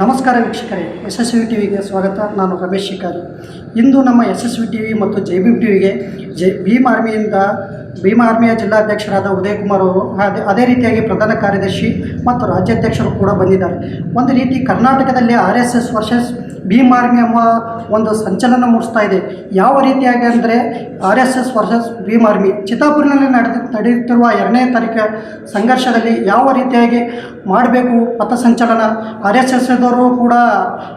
ನಮಸ್ಕಾರ ವೀಕ್ಷಕರೇ S S V ಟಿವಿಗೆ ಸ್ವಾಗತ. ನಾನು ರಮೇಶ್ ಶಿಕಾರಿ. ಇಂದು ನಮ್ಮ S S V T V ಮತ್ತು ಜೆ ಬಿ ಟಿ ಟಿವಿಗೆ ಜೆ ಭೀಮ್ ಆರ್ಮಿಯಿಂದ ಭೀಮ್ ಆರ್ಮಿಯ ಜಿಲ್ಲಾಧ್ಯಕ್ಷರಾದ ಉದಯ್ ಕುಮಾರ್ ಅವರು, ಅದೇ ಅದೇ ರೀತಿಯಾಗಿ ಪ್ರಧಾನ ಕಾರ್ಯದರ್ಶಿ ಮತ್ತು ರಾಜ್ಯಾಧ್ಯಕ್ಷರು ಕೂಡ ಬಂದಿದ್ದಾರೆ. ಒಂದು ರೀತಿ ಕರ್ನಾಟಕದಲ್ಲಿ R S S versus Bhim army ಎಂಬ ಒಂದು ಸಂಚಲನ ಮೂಡಿಸ್ತಾ ಇದೆ. ಯಾವ ರೀತಿಯಾಗಿ ಅಂದರೆ R S S versus Bhim army ಚಿತ್ತಾಪುರಿನಲ್ಲಿ ನಡೆದ ನಡೆಯುತ್ತಿರುವ ಎರಡನೇ ತಾರೀಕು ಸಂಘರ್ಷದಲ್ಲಿ ಯಾವ ರೀತಿಯಾಗಿ ಮಾಡಬೇಕು ಪಥಸಂಚಲನ ಆರ್ ಎಸ್ ಎಸ್ದವರು ಕೂಡ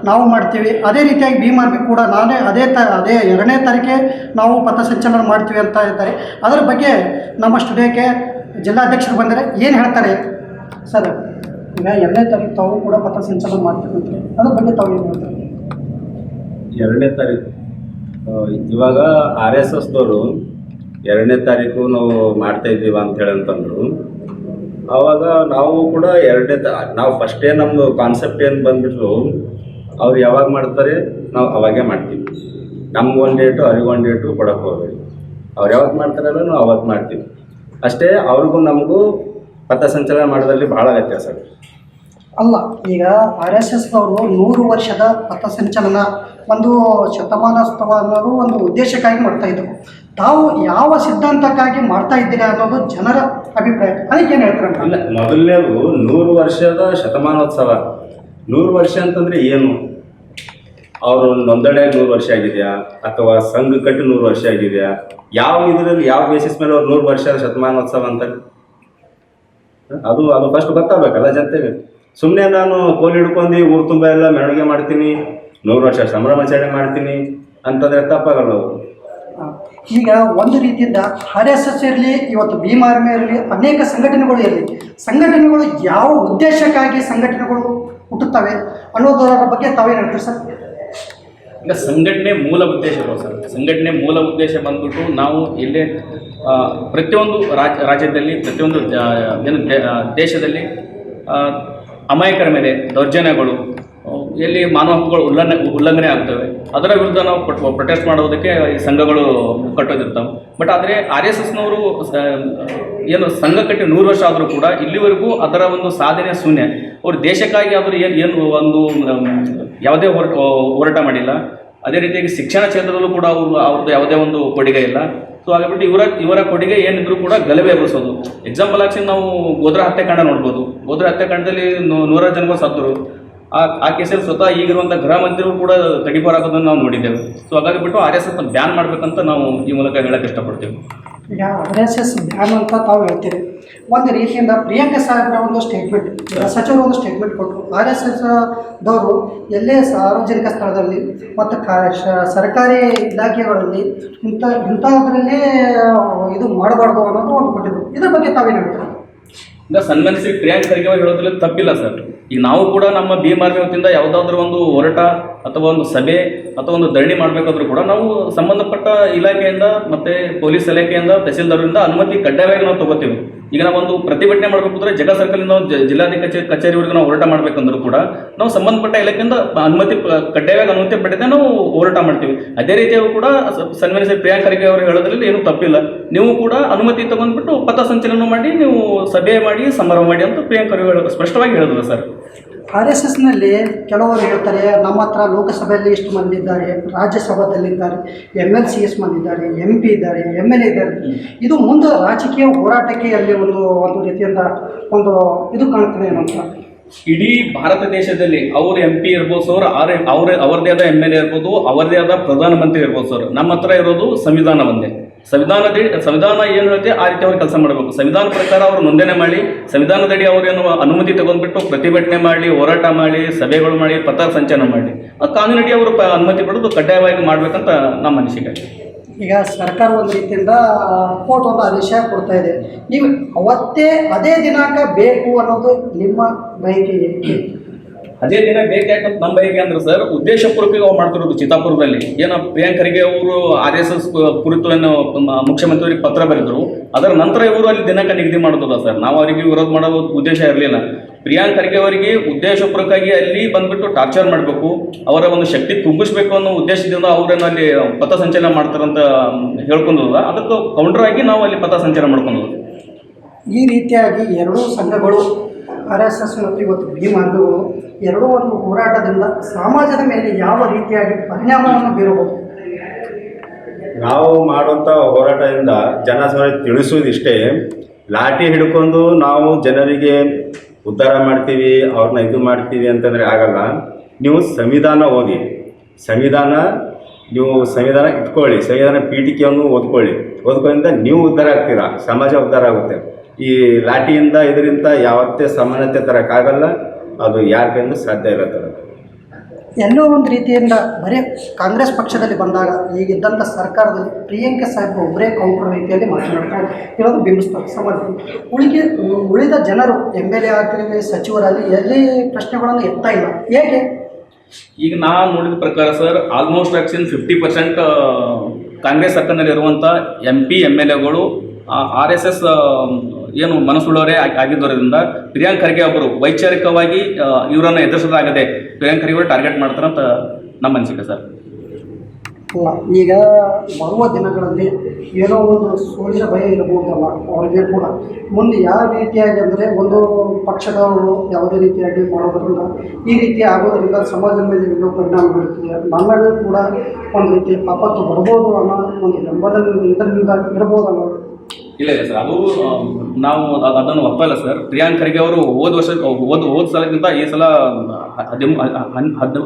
ನಾವು ಮಾಡ್ತೀವಿ. ಅದೇ ರೀತಿಯಾಗಿ ಭೀಮ್ ಆರ್ಮಿ ಕೂಡ ನಾನೇ ಅದೇ ತ ಅದೇ ಎರಡನೇ ತಾರೀಕೆ ನಾವು ಪಥಸಂಚಲನ ಮಾಡ್ತೀವಿ ಅಂತ ಇದ್ದಾರೆ. ಅದರ ಬಗ್ಗೆ ನಮ್ಮ ಸ್ಟುಡಿಯೋಕ್ಕೆ ಜಿಲ್ಲಾಧ್ಯಕ್ಷರು ಬಂದರೆ ಏನು ಹೇಳ್ತಾರೆ? ಸರ್, ಈಗ ಎರಡನೇ ತಾರೀಕು ತಾವು ಕೂಡ ಪಥಸಂಚಲನ ಮಾಡ್ತೀವಿ ಅಂತ ಅದ್ರ ಬಗ್ಗೆ ತಾವು ಏನು ಹೇಳ್ತಾರೆ? ಎರಡನೇ ತಾರೀಕು. ಇವಾಗ ಆರ್ ಎಸ್ ಎಸ್ದವರು ಎರಡನೇ ತಾರೀಕು ನಾವು ಮಾಡ್ತಾ ಇದ್ದೀವಿ ಅಂತೇಳಿ ಅಂತಂದರು. ಆವಾಗ ನಾವು ಕೂಡ ಎರಡನೇ ತಾ, ನಾವು ಫಸ್ಟೇ ನಮ್ಮದು ಕಾನ್ಸೆಪ್ಟ್ ಏನು ಬಂದ್ಬಿಟ್ರು, ಅವ್ರು ಯಾವಾಗ ಮಾಡ್ತಾರೆ ನಾವು ಅವಾಗೇ ಮಾಡ್ತೀವಿ. ನಮ್ಗೆ ಒಂದು ಡೇಟು ಅವ್ರಿಗೆ ಒಂದು ಡೇಟು ಕೊಡಕ್ಕೆ ಹೋಗ್ಬೇಕು ಅವ್ರು ಯಾವಾಗ ಮಾಡ್ತಾರಲ್ಲ ನಾವು ಅವತ್ತು ಮಾಡ್ತೀವಿ. ಅಷ್ಟೇ ಅವ್ರಿಗೂ ನಮಗೂ ಪಥಸಂಚಲನ ಮಾಡೋದ್ರಲ್ಲಿ ಭಾಳ ವ್ಯತ್ಯಾಸ. ಅಲ್ಲ, ಈಗ ಆರ್ ಎಸ್ ಎಸ್ನವರು ನೂರು ವರ್ಷದ ಪಥಸಂಚಲನ ಒಂದು ಶತಮಾನೋತ್ಸವ ಅನ್ನೋದು ಒಂದು ಉದ್ದೇಶಕ್ಕಾಗಿ ಮಾಡ್ತಾ ಇದ್ದರು ತಾವು ಯಾವ ಸಿದ್ಧಾಂತಕ್ಕಾಗಿ ಮಾಡ್ತಾ ಇದ್ದೀರಾ ಅನ್ನೋದು ಜನರ ಅಭಿಪ್ರಾಯ. ಅದಕ್ಕೆ ಏನು ಹೇಳ್ತಾರೆ ಅಲ್ಲ ಮೊದಲನೇದು ನೂರು ವರ್ಷದ ಶತಮಾನೋತ್ಸವ. ನೂರು ವರ್ಷ ಅಂತಂದ್ರೆ ಏನು? ಅವರು ನೊಂದಣೆ ನೂರು ವರ್ಷ ಆಗಿದೆಯಾ? ಅಥವಾ ಸಂಘ ಕಟ್ಟಿ ನೂರು ವರ್ಷ ಆಗಿದೆಯಾ? ಯಾವ ಇದರಲ್ಲಿ ಯಾವ ಬೇಸಿಸ್ ಮೇಲೆ ಅವ್ರು ನೂರು ವರ್ಷದ ಶತಮಾನೋತ್ಸವ ಅಂತ? ಅದು ಅದು ಫಸ್ಟ್ ಗೊತ್ತಾಗಬೇಕಲ್ಲ ಜನತೆಗೆ? ಸುಮ್ಮನೆ ನಾನು ಕೋಲಿ ಹಿಡ್ಕೊಂಡು ಊರು ತುಂಬ ಎಲ್ಲ ಮೆರವಣಿಗೆ ಮಾಡ್ತೀನಿ ನೂರು ವರ್ಷ ಸಂಭ್ರಮಾಚರಣೆ ಮಾಡ್ತೀನಿ ಅಂತಂದ್ರೆ ತಪ್ಪಾಗಲ್ಲ ಈಗ ಒಂದು ರೀತಿಯಿಂದ ಆರ್ ಎಸ್ ಎಸ್ ಇರಲಿ ಇವತ್ತು ಭೀಮ್ ಆರ್ಮಿ ಇರಲಿ ಅನೇಕ ಸಂಘಟನೆಗಳು ಇರಲಿ ಸಂಘಟನೆಗಳು ಯಾವ ಉದ್ದೇಶಕ್ಕಾಗಿ ಸಂಘಟನೆಗಳು ಹುಟ್ಟುತ್ತವೆ ಅನ್ನೋದರ ಬಗ್ಗೆ ತಾವೇನು ಹೇಳ್ತೀರಿ ಸರ್? ಈಗ ಸಂಘಟನೆ ಮೂಲ ಉದ್ದೇಶಗಳು ಸರ್? ಸಂಘಟನೆ ಮೂಲ ಉದ್ದೇಶ ಬಂದ್ಬಿಟ್ಟು ನಾವು ಇಲ್ಲೇ ಪ್ರತಿಯೊಂದು ರಾಜ್ ರಾಜ್ಯದಲ್ಲಿ ಪ್ರತಿಯೊಂದು ಏನು ದೇಶದಲ್ಲಿ ಅಮಾಯಕರ ಮೇಲೆ ದೌರ್ಜನ್ಯಗಳು ಎಲ್ಲಿ ಮಾನವ ಹಕ್ಕುಗಳು ಉಲ್ಲಂಘನೆ ಉಲ್ಲಂಘನೆ ಆಗ್ತವೆ, ಅದರ ವಿರುದ್ಧ ನಾವು ಪ್ರೊಟೆಸ್ಟ್ ಮಾಡೋದಕ್ಕೆ ಈ ಸಂಘಗಳು ಕಟ್ಟೋದಿರ್ತವೆ ಬಟ್ ಆದರೆ ಆರ್ ಎಸ್ ಎಸ್ನವರು ಏನು ಸಂಘ ಕಟ್ಟಿ ನೂರು ವರ್ಷ ಆದರೂ ಕೂಡ ಇಲ್ಲಿವರೆಗೂ ಅದರ ಒಂದು ಸಾಧನೆ ಶೂನ್ಯ. ಅವರು ದೇಶಕ್ಕಾಗಿ ಆದರೂ ಏನು ಏನು ಒಂದು ಯಾವುದೇ ಹೋರಾಟ ಹೋರಾಟ ಮಾಡಿಲ್ಲ. ಅದೇ ರೀತಿಯಾಗಿ ಶಿಕ್ಷಣ ಕ್ಷೇತ್ರದಲ್ಲೂ ಕೂಡ ಅವರು, ಅವ್ರದ್ದು ಯಾವುದೇ ಒಂದು ಕೊಡುಗೆ ಇಲ್ಲ. ಸೊ ಹಾಗಾಗ್ಬಿಟ್ಟು ಇವರ ಇವರ ಕೊಡುಗೆ ಏನಿದ್ರು ಕೂಡ ಗಲಭೆ ಎಬ್ಬಿಸೋದು ಎಕ್ಸಾಂಪಲ್ ಆಗಿ ನಾವು ಗೋದ್ರ ಹತ್ಯಾಕಾಂಡ ನೋಡ್ಬೋದು. ಗೋದ್ರ ಹತ್ಯಾಕಾಂಡದಲ್ಲಿ ನೂರಾರು ಜನಗಳು ಸತ್ತರು. ಆ ಆ ಕೇಸಲ್ಲಿ ಸ್ವತಃ ಈಗಿರುವಂಥ ಗೃಹ ಮಂತ್ರಿಗಳು ಕೂಡ ತಡಿಬಾರಾಗೋದನ್ನು ನಾವು ನೋಡಿದ್ದೇವೆ. ಸೊ ಹಾಗಾಗಿ ಬಿಟ್ಟು ಆರ್ ಎಸ್ ಎಸ್ ಬ್ಯಾನ್ ಮಾಡಬೇಕಂತ ನಾವು ಈ ಮೂಲಕ ಹೇಳಕ್ಕೆ ಇಷ್ಟಪಡ್ತೀವಿ. ಈಗ ಆರ್ ಎಸ್ ಎಸ್ ಬ್ಯಾನ್ ಅಂತ ತಾವು ಹೇಳ್ತೀರಿ. ಒಂದು ರೀತಿಯಿಂದ ಪ್ರಿಯಾಂಕಾ ಸಾಹೇಬ್ರ ಒಂದು ಸ್ಟೇಟ್ಮೆಂಟ್ ಸಚಿವರು ಒಂದು ಸ್ಟೇಟ್ಮೆಂಟ್ ಕೊಟ್ಟರು ಆರ್ ಎಸ್ ಎಸ್ ದವರು ಎಲ್ಲೇ ಸಾರ್ವಜನಿಕ ಸ್ಥಳದಲ್ಲಿ ಮತ್ತು ಸರ್ಕಾರಿ ಇಲಾಖೆಗಳಲ್ಲಿ ಇಂಥ ಇಂಥದ್ರಲ್ಲೇ ಇದು ಮಾಡಬಾರ್ದು ಅನ್ನೋದು ಒಂದು ಕೊಟ್ಟಿದ್ರು. ಇದ್ರ ಬಗ್ಗೆ ತಾವೇನು ಹೇಳ್ತೀರಾ? ಈಗ ಸನ್ಮಾನಿಸಿ ಪ್ರಿಯಾಂಕ್ ಖರ್ಗೆ ಹೇಳೋದ್ರಲ್ಲಿ ತಪ್ಪಿಲ್ಲ ಸರ್. ಈಗ ನಾವು ಕೂಡ ನಮ್ಮ ಭೀಮಾರ್ಮಿ ವತಿಯಿಂದ ಯಾವುದಾದ್ರೂ ಒಂದು ಹೋರಾಟ ಅಥವಾ ಒಂದು ಸಭೆ ಅಥವಾ ಒಂದು ಧರಣಿ ಮಾಡಬೇಕಾದ್ರೂ ಕೂಡ ನಾವು ಸಂಬಂಧಪಟ್ಟ ಇಲಾಖೆಯಿಂದ ಮತ್ತೆ ಪೊಲೀಸ್ ಇಲಾಖೆಯಿಂದ ತಹಸೀಲ್ದಾರರಿಂದ ಅನುಮತಿ ಕಡ್ಡಾಯವಾಗಿ ನಾವು ತಗೋತೀವಿ. ಈಗ ಒಂದು ಪ್ರತಿಭಟನೆ ಅಂದ್ರೆ ಜಗ ಸರ್ಕಲ್ನಿಂದ ನಾವು ಜ- ಜಿಲ್ಲಾಧಿಕಾರಿ ಕಚೇರಿವರೆಗೂ ನಾವು ಹೋರಾಟ ಮಾಡಬೇಕಂದ್ರೂ ಕೂಡ ನಾವು ಸಂಬಂಧಪಟ್ಟ ಇಲಾಖೆಯಿಂದ ಅನುಮತಿ ಕಡ್ಡಾಯವಾಗಿ ಅನುಮತಿ ಪಡೆದೇ ನಾವು ಹೋರಾಟ ಮಾಡ್ತೀವಿ. ಅದೇ ರೀತಿಯಾಗಿ ಕೂಡ ಸನ್ಮಾನ್ಯ ಪ್ರಿಯಾಂಕ್ ಖರ್ಗೆ ಅವರು ಹೇಳೋದ್ರಲ್ಲಿ ಏನೂ ತಪ್ಪಿಲ್ಲ. ನೀವು ಕೂಡ ಅನುಮತಿ ತಗೊಂಡ್ಬಿಟ್ಟು ಪಥಸಂಚಲನ ಮಾಡಿ ನೀವು ಸಭೆ ಮಾಡಿ ಸಮಾರಂಭ ಮಾಡಿ ಅಂತ ಪ್ರಿಯಾಂಕ್ ಖರ್ಗೆ ಸ್ಪಷ್ಟವಾಗಿ ಹೇಳಿದ್ರು ಸರ್. ಆರ್ ಎಸ್ ಎಸ್ನಲ್ಲಿ ಕೆಲವರು ಹೇಳ್ತಾರೆ ನಮ್ಮ ಹತ್ರ ಲೋಕಸಭೆಯಲ್ಲಿ ಇಷ್ಟು ಮಂದಿ ಇದ್ದಾರೆ ರಾಜ್ಯಸಭಾದಲ್ಲಿದ್ದಾರೆ ಎಂ ಎಲ್ ಸಿ ಎಸ್ ಮಂದಿ ಇದ್ದಾರೆ ಎಂ ಪಿ ಇದ್ದಾರೆ ಎಂ ಎಲ್ ಎ ಇದ್ದಾರೆ. ಇದು ಮುಂದೆ ರಾಜಕೀಯ ಹೋರಾಟಕ್ಕೆ ಅಲ್ಲಿ ಒಂದು ಒಂದು ರೀತಿಯಿಂದ ಒಂದು ಇದು ಕಾಣ್ತದೆ ಏನೋ ಅಂತ ಇಡೀ ಭಾರತ ದೇಶದಲ್ಲಿ ಅವ್ರ ಎಂ ಪಿ ಇರ್ಬೋದು ಸರ್ ಅವ್ರ ಅವ್ರ ಅವ್ರದೇ ಆದ ಎಂ ಎಲ್ ಎ ಇರ್ಬೋದು ಅವರದೇ ಆದ ಪ್ರಧಾನಮಂತ್ರಿ ಇರ್ಬೋದು ಸರ್. ನಮ್ಮ ಹತ್ರ ಇರೋದು ಸಂವಿಧಾನ ಒಂದೇ. ಸಂವಿಧಾನದ ಸಂವಿಧಾನ ಏನು ಹೇಳುತ್ತೆ, ಆ ರೀತಿ ಅವ್ರು ಕೆಲಸ ಮಾಡಬೇಕು. ಸಂವಿಧಾನ ಪ್ರಕಾರ ಅವರು ನೋಂದಣಿ ಮಾಡಿ ಸಂವಿಧಾನದಡಿ ಅವರೇನು ಅನುಮತಿ ತಗೊಂಡ್ಬಿಟ್ಟು ಪ್ರತಿಭಟನೆ ಮಾಡಿ, ಹೋರಾಟ ಮಾಡಿ, ಸಭೆಗಳು ಮಾಡಿ ಪಥ ಸಂಚಲನ ಮಾಡಿ. ಆ ಕಾನೂನಡಿ ಅವರು ಅನುಮತಿ ಪಡೆದು ಕಡ್ಡಾಯವಾಗಿ ಮಾಡಬೇಕಂತ ನಮ್ಮ ಅನಿಸಿಕೆ. ಈಗ ಸರ್ಕಾರ ಒಂದು ರೀತಿಯಿಂದ ಕೋರ್ಟ್ ಒಂದು ಆದೇಶ ಕೊಡ್ತಾ ಇದೆ. ನೀವು ಅವತ್ತೇ ಅದೇ ದಿನಾಂಕ ಬೇಕು ಅನ್ನೋದು ನಿಮ್ಮ ಬಯಕೆ? ಅದೇ ದಿನ ಬೇಕಾಗಂತ ನಮ್ಮ ಬೈಕ್ ಅಂದ್ರೆ ಸರ್, ಉದ್ದೇಶಪೂರ್ವಕವಾಗಿ ಅವ್ರು ಮಾಡ್ತಿರೋದು ಚಿತ್ತಾಪುರದಲ್ಲಿ. ಏನೋ ಪ್ರಿಯಾಂಕರಿಗೆ ಅವರು ಆರ್ ಎಸ್ ಎಸ್ ಕುರಿತು ಮುಖ್ಯಮಂತ್ರಿಯವರಿಗೆ ಪತ್ರ ಬರೆದ್ರು. ಅದರ ನಂತರ ಇವರು ಅಲ್ಲಿ ದಿನಾಂಕ ನಿಗದಿ ಮಾಡೋದಲ್ಲ ಸರ್. ನಾವು ಅವರಿಗೆ ವಿರೋಧ ಮಾಡೋ ಉದ್ದೇಶ ಇರಲಿಲ್ಲ. ಪ್ರಿಯಾಂಕ್ ಖರ್ಗೆ ಅವರಿಗೆ ಉದ್ದೇಶಪೂರ್ವಕವಾಗಿ ಅಲ್ಲಿ ಬಂದ್ಬಿಟ್ಟು ಟಾರ್ಚರ್ ಮಾಡಬೇಕು. ಅವರ ಒಂದು ಶಕ್ತಿ ತುಂಬಿಸ್ಬೇಕು ಅನ್ನೋ ಉದ್ದೇಶದಿಂದ ಅವರನ್ನು ಅಲ್ಲಿ ಪಥಸಂಚಲನ ಮಾಡ್ತಾರಂತ ಹೇಳ್ಕೊಂಡದ ಅದಕ್ಕೆ ಕೌಂಟರ್ ಆಗಿ ನಾವು ಅಲ್ಲಿ ಪಥಸಂಚಲನ ಮಾಡ್ಕೊಂಡೋದು ಈ ರೀತಿಯಾಗಿ ಎರಡೂ ಸಂಘಗಳು ಆರ್ ಎಸ್ ಎಸ್ ಮತ್ತು ಇವತ್ತು ಬಿಡಿ ಆರ್ಮಿಗಳು ಎರಡೂ ಹೋರಾಟದಿಂದ ಸಮಾಜದ ಮೇಲೆ ಯಾವ ರೀತಿಯಾಗಿ ಪರಿಣಾಮವನ್ನು ಬೀರಬಹುದು? ನಾವು ಮಾಡುವಂಥ ಹೋರಾಟದಿಂದ ಜನ ಸಮಯ ತಿಳಿಸೋದಿಷ್ಟೇ ಲಾಠಿ ಹಿಡ್ಕೊಂಡು ನಾವು ಜನರಿಗೆ ಉದ್ಧಾರ ಮಾಡ್ತೀವಿ, ಅವ್ರನ್ನ ಇದು ಮಾಡ್ತೀವಿ ಅಂತಂದರೆ ಆಗಲ್ಲ. ನೀವು ಸಂವಿಧಾನ ಓದಿ, ಸಂವಿಧಾನ, ನೀವು ಸಂವಿಧಾನ ಇಟ್ಕೊಳ್ಳಿ, ಸಂವಿಧಾನ ಪೀಠಿಕೆಯನ್ನು ಓದ್ಕೊಳ್ಳಿ. ಓದ್ಕೊಳ್ಳಿಂದ ನೀವು ಉದ್ಧಾರ ಆಗ್ತೀರಾ? ಸಮಾಜ ಉದ್ಧಾರ ಆಗುತ್ತೆ. ಈ ಲಾಠಿಯಿಂದ, ಇದರಿಂದ ಯಾವತ್ತೇ ಸಮಾನತೆ ತರೋಕ್ಕಾಗಲ್ಲ. ಅದು ಯಾರ ಕೈಯಿಂದ ಸಾಧ್ಯ ಇಲ್ಲ ಎಲ್ಲೋ ಒಂದು ರೀತಿಯಿಂದ ಬರೀ ಕಾಂಗ್ರೆಸ್ ಪಕ್ಷದಲ್ಲಿ ಬಂದಾಗ ಈಗಿದ್ದಂಥ ಸರ್ಕಾರದಲ್ಲಿ ಪ್ರಿಯಾಂಕಾ ಸಾಹೇಬ್ ಒಬ್ಬರೇ ಕೌಂಟರ್ ರೀತಿಯಲ್ಲಿ ಮಾತನಾಡ್ತಾರೆ ಇರೋದು ಬಿಂಬಿಸ್ತಾರೆ ಸಮಾಜದಲ್ಲಿ ಉಳಿಗೆ ಉಳಿದ ಜನರು ಎಂ ಎಲ್ ಎ ಆಗಲಿ ಸಚಿವರಾಗಲಿ ಎಲ್ಲಿ ಪ್ರಶ್ನೆಗಳನ್ನು ಎತ್ತಾ ಇಲ್ಲ. ಹೇಗೆ ಈಗ ನಾನು ನೋಡಿದ ಪ್ರಕಾರ ಸರ್ ಆಲ್ಮೋಸ್ಟ್ ಆಕ್ಸಿನ್ ಫಿಫ್ಟಿ ಪರ್ಸೆಂಟ್ ಕಾಂಗ್ರೆಸ್ ಸರ್ಕಾರದಲ್ಲಿರುವಂಥ ಎಂ ಪಿ ಎಂ ಎಲ್ ಎಗಳು ಆರ್ ಎಸ್ ಎಸ್ ಏನು ಮನಸ್ಸುಳ್ಳವರೇ ಆಗಿ- ಆಗಿದ್ದರಿಂದ ಪ್ರಿಯಾಂಕ್ ಖರ್ಗೆ ಅವರು ವೈಚಾರಿಕವಾಗಿ ಇವರನ್ನು ಎದುರಿಸೋದಾಗದೆ ಪ್ರಿಯಾಂಕ್ ಖರ್ಗೆ ಅವರು ಟಾರ್ಗೆಟ್ ಮಾಡ್ತಾರಂತ ನಮ್ಮ ಅನಿಸಿಕೆ ಸರ್. ಅಲ್ಲ, ಈಗ ಬರುವ ದಿನಗಳಲ್ಲಿ ಏನೋ ಒಂದು ಸೋಲಿನ ಭಯ ಇರಬಹುದಲ್ಲ, ಅವರಿಗೆ ಕೂಡ. ಮುಂದೆ ಯಾವ ರೀತಿಯಾಗಿ ಅಂದರೆ ಒಂದು ಪಕ್ಷದವರು ಯಾವುದೇ ರೀತಿಯಾಗಿ ಮಾಡೋದ್ರಿಂದ ಈ ರೀತಿ ಆಗೋದ್ರಿಂದ ಸಮಾಜದ ಮೇಲೆ ಏನೋ ಪರಿಣಾಮ ಬೀರುತ್ತದೆ. ನನ್ನಗೂ ಕೂಡ ಒಂದು ರೀತಿ ಆಪತ್ತು ಬರ್ಬೋದು ಅನ್ನೋ ಒಂದು ಬೆಂಬಲ ಇದರಿಂದ ಇರ್ಬೋದಲ್ಲ ಇಲ್ಲ ಇಲ್ಲ ಸರ್. ಅದು ನಾವು ಅದನ್ನು ಒಪ್ಪಲ್ಲ ಸರ್. ಪ್ರಿಯಾಂಕ್ ಖರ್ಗೆ ಅವರು ಹೋದ ವರ್ಷ, ಹೋದ ಹೋದ ಸಲಕ್ಕಿಂತ ಈ ಸಲ, ಹದಿಮೂ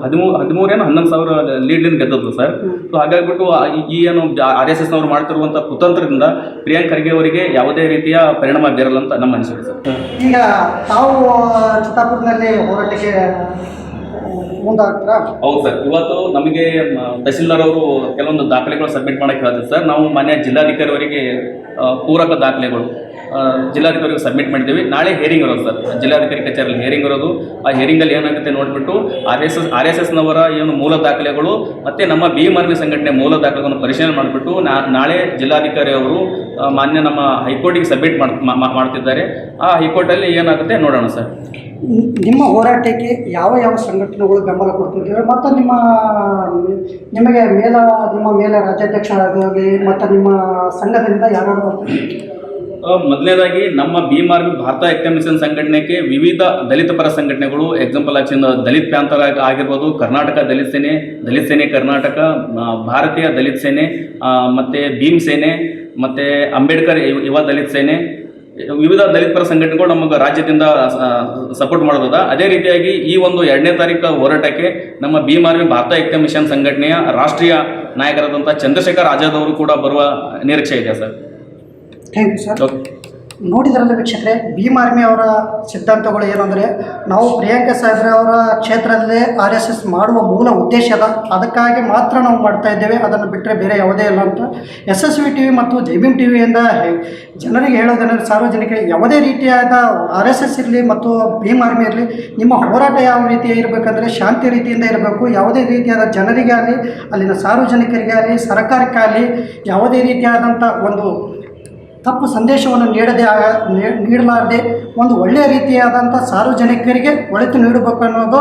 ಹದಿಮೂರು ಹದಿಮೂರೇನು ಹನ್ನೊಂದು ಸಾವಿರ ಲೀಡ್ಲಿಂದ ಗೆದ್ದದ್ದು ಸರ್. ಸೊ ಹಾಗಾಗಿಬಿಟ್ಟು ಈ ಏನು ಆರ್ ಎಸ್ ಎಸ್ನವರು ಮಾಡ್ತಿರುವಂಥ ಕುತಂತ್ರದಿಂದ ಪ್ರಿಯಾಂಕ್ ಖರ್ಗೆ ಅವರಿಗೆ ಯಾವುದೇ ರೀತಿಯ ಪರಿಣಾಮ ಬೀರಲ್ಲ ಅಂತ ನಮ್ಮ ಅನಿಸಿಕೆ ಸರ್. ಈಗ ತಾವು ಚಿತ್ತಾಪುರದಲ್ಲಿ ಹೋರಾಟಕ್ಕೆ ಮುಂದಾಗ್ತೀರಾ? ಹೌದು ಸರ್. ಇವತ್ತು ನಮಗೆ ತಹಸೀಲ್ದಾರ್ ಅವರು ಕೆಲವೊಂದು ದಾಖಲೆಗಳು ಸಬ್ಮಿಟ್ ಮಾಡಕ್ಕೆ ಹೇಳಿದ್ರು ಸರ್. ನಾವು ಮನೆ ಜಿಲ್ಲಾಧಿಕಾರಿಯವರಿಗೆ ಪೂರಕ ದಾಖಲೆಗಳು. ಜಿಲ್ಲಾಧಿಕಾರಿಗೆ ಸಬ್ಮಿಟ್ ಮಾಡಿದ್ದೀವಿ ನಾಳೆ ಹೇರಿಂಗ್ ಇರೋದು ಸರ್ ಜಿಲ್ಲಾಧಿಕಾರಿ ಕಚೇರಿಯಲ್ಲಿ ಹೇರಿಂಗ್ ಇರೋದು. ಆ ಹೇರಿಂಗಲ್ಲಿ ಏನಾಗುತ್ತೆ ನೋಡಿಬಿಟ್ಟು R S S R S ಎಸ್ನವರ ಏನು ಮೂಲ ದಾಖಲೆಗಳು ಮತ್ತು ನಮ್ಮ ಬಿ ಎಂ ಆರ್ಮಿ ಸಂಘಟನೆ ಮೂಲ ದಾಖಲೆಗಳನ್ನು ಪರಿಶೀಲನೆ ಮಾಡಿಬಿಟ್ಟು ನಾಳೆ ಜಿಲ್ಲಾಧಿಕಾರಿ ಅವರು ಮಾನ್ಯ ನಮ್ಮ ಹೈಕೋರ್ಟಿಗೆ ಸಬ್ಮಿಟ್ ಮಾಡ್ತಿದ್ದಾರೆ. ಆ ಹೈಕೋರ್ಟಲ್ಲಿ ಏನಾಗುತ್ತೆ ನೋಡೋಣ ಸರ್ ನಿಮ್ಮ ಹೋರಾಟಕ್ಕೆ ಯಾವ ಯಾವ ಸಂಘಟನೆಗಳು ಬೆಂಬಲ ಕೊಡ್ತಿದ್ದೇವೆ ಮತ್ತು ನಿಮ್ಮ, ನಿಮಗೆ ಮೇಲ, ನಿಮ್ಮ ಮೇಲೆ ರಾಜ್ಯಾಧ್ಯಕ್ಷರಾಗಲಿ, ಮತ್ತು ನಿಮ್ಮ ಸಂಘದಿಂದ ಯಾರು ಮೊದಲನೇದಾಗಿ ನಮ್ಮ ಭೀಮ್ ಆರ್ಮಿ ಭಾರತ ಐಕ್ಯ ಮಿಷನ್ ಸಂಘಟನೆಗೆ ವಿವಿಧ ದಲಿತ ಪರ ಸಂಘಟನೆಗಳು ಎಕ್ಸಾಂಪಲ್ ಆಕ್ಷನ್ ದಲಿತ್ ಪ್ಯಾಂಥರ್ ಆಗಿ- ಆಗಿರ್ಬೋದು, ಕರ್ನಾಟಕ ದಲಿತ ಸೇನೆ ದಲಿತ ಸೇನೆ ಕರ್ನಾಟಕ ಭಾರತೀಯ ದಲಿತ ಸೇನೆ ಮತ್ತು ಭೀಮ್ ಸೇನೆ, ಮತ್ತು ಅಂಬೇಡ್ಕರ್ ಯುವ- ಯುವ ದಲಿತ ಸೇನೆ, ವಿವಿಧ ದಲಿತ ಪರ ಸಂಘಟನೆಗಳು ನಮಗೆ ರಾಜ್ಯದಿಂದ ಸಪೋರ್ಟ್ ಮಾಡೋದದ. ಅದೇ ರೀತಿಯಾಗಿ ಈ ಒಂದು ಎರಡನೇ ತಾರೀಕು ಹೋರಾಟಕ್ಕೆ ನಮ್ಮ ಭೀಮ್ ಆರ್ಮಿ ಭಾರತ ಏಕ್ತಾ ಮಿಷನ್ ಸಂಘಟನೆಯ ರಾಷ್ಟ್ರೀಯ ನಾಯಕರಾದಂಥ ಚಂದ್ರಶೇಖರ್ ಆಜಾದ್ ಅವರು ಕೂಡ ಬರುವ ನಿರೀಕ್ಷೆ ಇದೆ sir. Thank you sir okay ನೋಡಿದ್ರಲ್ಲ ವೀಕ್ಷಕರೇ ಭೀಮಾರ್ಮಿ ಆರ್ಮಿ ಅವರ ಸಿದ್ಧಾಂತಗಳು ಏನಂದರೆ ನಾವು ಪ್ರಿಯಾಂಕಾ ಸಾಹೇಬ್ರೆ ಅವರ ಕ್ಷೇತ್ರದಲ್ಲೇ ಆರ್ ಎಸ್ ಎಸ್ ಮಾಡುವ ಮೂಲ ಉದ್ದೇಶ ಅದ. ಅದಕ್ಕಾಗಿ ಮಾತ್ರ ನಾವು ಮಾಡ್ತಾ ಇದ್ದೇವೆ. ಅದನ್ನು ಬಿಟ್ಟರೆ ಬೇರೆ ಯಾವುದೇ ಇಲ್ಲ ಅಂತ. S S V T V ಮತ್ತು ಜೈಬಿಮ್ ಟಿ ವಿಯಿಂದ ಜನರಿಗೆ ಹೇಳೋದೇನೆಂದರೆ ಸಾರ್ವಜನಿಕರಿಗೆ ಯಾವುದೇ ರೀತಿಯಾದ ಆರ್ ಎಸ್ ಎಸ್ ಇರಲಿ ಮತ್ತು ಭೀಮ್ ಆರ್ಮಿ ಇರಲಿ ನಿಮ್ಮ ಹೋರಾಟ ಯಾವ ರೀತಿ ಇರಬೇಕಂದ್ರೆ ಶಾಂತಿ ರೀತಿಯಿಂದ ಇರಬೇಕು. ಯಾವುದೇ ರೀತಿಯಾದ ಜನರಿಗೆ ಆಗಲಿ ಅಲ್ಲಿನ ಸಾರ್ವಜನಿಕರಿಗೆ ಆಗಲಿ ಸರ್ಕಾರಕ್ಕಾಗಲಿ ಯಾವುದೇ ರೀತಿಯಾದಂಥ ಒಂದು ತಪ್ಪು ಸಂದೇಶವನ್ನು ನೀಡದೆ ನೀಡಲಾರದೆ ಒಂದು ಒಳ್ಳೆಯ ರೀತಿಯಾದಂಥ ಸಾರ್ವಜನಿಕರಿಗೆ ಒಳಿತು ನೀಡಬೇಕು ಅನ್ನೋದು